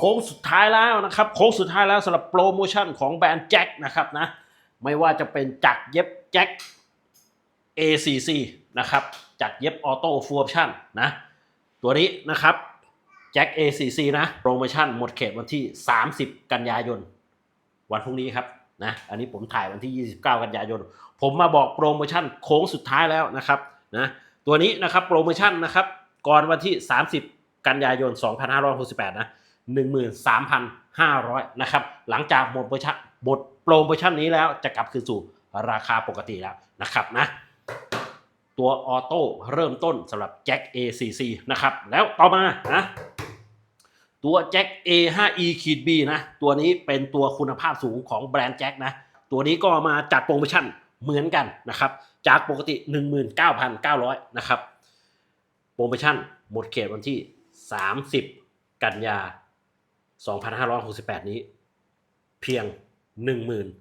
โค้งสุดท้ายแล้วนะครับ โค้งสุดท้ายแล้วสำหรับโปรโมชั่นของแบรนด์แจ็คนะครับนะ ไม่ว่าจะเป็นจักเย็บแจ็ค ACC นะครับจักเย็บออโต้ฟูออปชั่นนะ ตัวนี้นะครับแจ็ค ACC นะ โปรโมชั่นหมดเขตวันที่ 30 กันยายน วันพรุ่งนี้ครับนะอันนี้ผมถ่ายวันที่ 29 กันยายน ผมมาบอกโปรโมชั่นโค้งสุดท้ายแล้วนะครับนะตัวนี้นะครับโปรโมชั่นนะครับก่อนวันที่ 30 กันยายน 2568 นะ 13,500นะครับหลังจากหมดโปรโมชั่นหมดโปรโมชั่นนี้แล้วจะกลับคืนสู่ราคาปกติแล้วนะครับนะตัวออโต้เริ่มต้นสำหรับแจ็ค ACC นะครับแล้วต่อมานะตัวแจ็ค A5E ขีด B นะตัวนี้เป็นตัวคุณภาพสูงของแบรนด์แจ็คนะตัวนี้ก็มาจัดโปรโมชั่นเหมือนกันนะครับจากปกติ 19,900นะครับโปรโมชั่นหมดเขตวันที่ 30 กันยา 2568 นี้ เพียง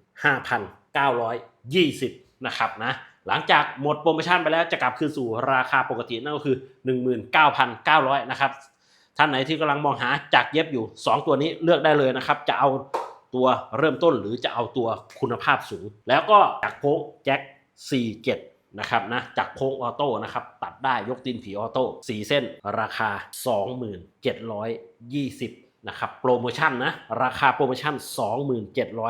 15,920 นะครับนะหลังจากหมดโปรโมชั่นไปแล้วจะกลับคืนสู่ราคาปกตินั่นก็คือ 19,900 นะครับ ท่านไหนที่กำลังมองหาจากเย็บอยู่ 2 ตัวนี้เลือกได้เลยนะครับ จะเอาตัวเริ่มต้นหรือจะเอาตัวคุณภาพสูง แล้วก็จากโค้งแจ็ค47นะครับนะจากโค้งออโต้นะครับ ตัดได้ยกตีนผีออโต้4เส้นราคา 2720 นะครับโปรโมชั่นนะราคาโปรโมชั่น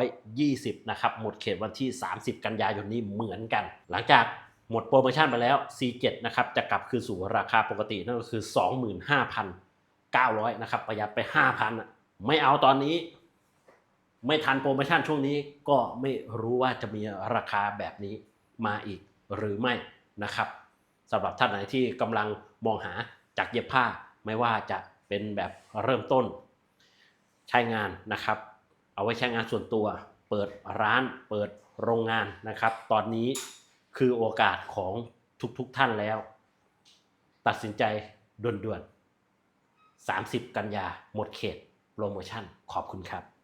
2720นะครับหมดเขตวันที่ 30 กันยายนนี้เหมือนกัน หลังจากหมดโปรโมชั่นไปแล้ว C7 นะครับจะกลับคืนสู่ราคาปกตินั่นก็คือ 25,900นะครับประหยัดไป 5,000ไม่เอาตอนนี้ ไม่ทันโปรโมชั่นช่วงนี้ก็ไม่รู้ว่าจะมีราคาแบบนี้มาอีกหรือไม่นะครับสำหรับท่านไหนที่กำลังมองหาจากเย็บผ้าไม่ว่าจะเป็นแบบเริ่มต้น ใช้งานนะครับ เอาไว้ใช้งานส่วนตัว เปิดร้านเปิดโรงงานนะครับ ตอนนี้คือโอกาสของทุกๆทท่านแล้ว ตัดสินใจด่วนๆ30 กันยาหมดเขตโปรโมชั่นขอบคุณครับ